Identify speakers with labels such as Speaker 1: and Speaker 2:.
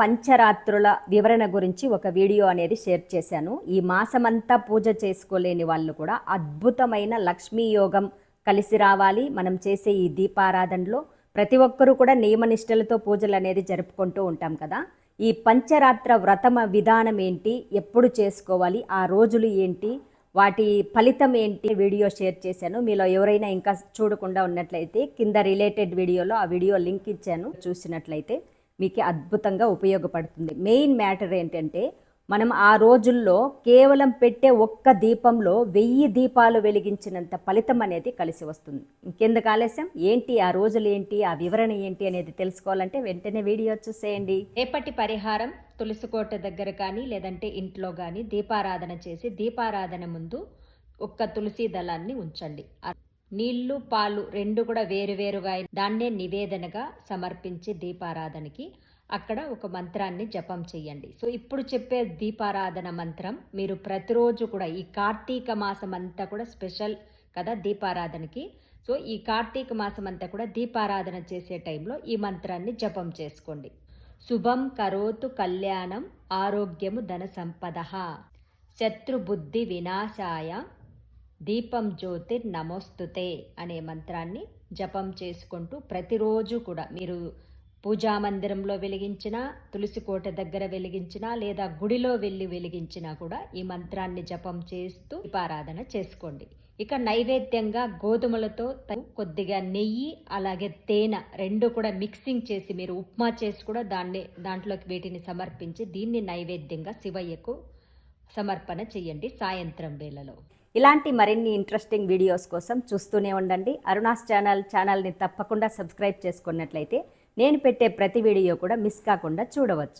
Speaker 1: పంచరాత్రుల వివరణ గురించి ఒక వీడియో అనేది షేర్ చేశాను. ఈ మాసమంతా పూజ చేసుకోలేని వాళ్ళు కూడా అద్భుతమైన లక్ష్మీ యోగం కలిసి రావాలి. మనం చేసే ఈ దీపారాధనలో ప్రతి ఒక్కరూ కూడా నియమనిష్టలతో పూజలు అనేది జరుపుకుంటూ ఉంటాం కదా. ఈ పంచరాత్ర వ్రతమ విధానం ఏంటి? ఎప్పుడు చేసుకోవాలి? ఆ రోజులు ఏంటి? వాటి ఫలితం ఏంటి? వీడియో షేర్ చేశాను. మీలో ఎవరైనా ఇంకా చూడకుండా ఉన్నట్లయితే కింద రిలేటెడ్ వీడియోలో ఆ వీడియో లింక్ ఇచ్చాను. చూసినట్లయితే మీకు అద్భుతంగా ఉపయోగపడుతుంది. మెయిన్ మ్యాటర్ ఏంటంటే మనం ఆ రోజుల్లో కేవలం పెట్టే ఒక్క దీపంలో వెయ్యి దీపాలు వెలిగించినంత ఫలితం అనేది కలిసి వస్తుంది. ఇంకెందుకు ఆలస్యం? ఏంటి? ఆ రోజులు ఏంటి? ఆ వివరణ ఏంటి అనేది తెలుసుకోవాలంటే వెంటనే వీడియో చూసేయండి. రేపటి పరిహారం తులసికోట దగ్గర కానీ లేదంటే ఇంట్లో కానీ దీపారాధన చేసి దీపారాధన ముందు ఒక్క తులసి దళాన్ని ఉంచండి. నీళ్ళు పాలు రెండు కూడా వేరువేరుగా దాన్నే నివేదనగా సమర్పించి దీపారాధనకి అక్కడ ఒక మంత్రాన్ని జపం చేయండి. సో ఇప్పుడు చెప్పే దీపారాధన మంత్రం మీరు ప్రతిరోజు కూడా ఈ కార్తీక మాసం అంతా కూడా స్పెషల్ కదా దీపారాధనకి. సో ఈ కార్తీక మాసం అంతా కూడా దీపారాధన చేసే టైంలో ఈ మంత్రాన్ని జపం చేసుకోండి. శుభం కరోతు కళ్యాణం ఆరోగ్యము ధన సంపద. శత్రుబుద్ధి వినాశాయ దీపం జ్యోతిర్ నమోస్తుతే అనే మంత్రాన్ని జపం చేసుకుంటూ ప్రతిరోజు కూడా మీరు పూజా మందిరంలో వెలిగించినా తులసి కోట దగ్గర వెలిగించినా లేదా గుడిలో వెళ్ళి వెలిగించినా కూడా ఈ మంత్రాన్ని జపం చేస్తూ దీపారాధన చేసుకోండి. ఇక నైవేద్యంగా గోధుమలతో కొద్దిగా నెయ్యి అలాగే తేనె రెండు కూడా మిక్సింగ్ చేసి మీరు ఉప్మా చేసి కూడా దాన్ని దాంట్లోకి వీటిని సమర్పించి దీన్ని నైవేద్యంగా శివయ్యకు సమర్పణ చేయండి సాయంత్రం వేళలో. ఇలాంటి మరిన్ని ఇంట్రెస్టింగ్ వీడియోస్ కోసం చూస్తూనే ఉండండి. అరుణాస్ ఛానల్ ఛానల్ని తప్పకుండా సబ్స్క్రైబ్ చేసుకున్నట్లయితే నేను పెట్టే ప్రతి వీడియో కూడా మిస్ కాకుండా చూడవచ్చు.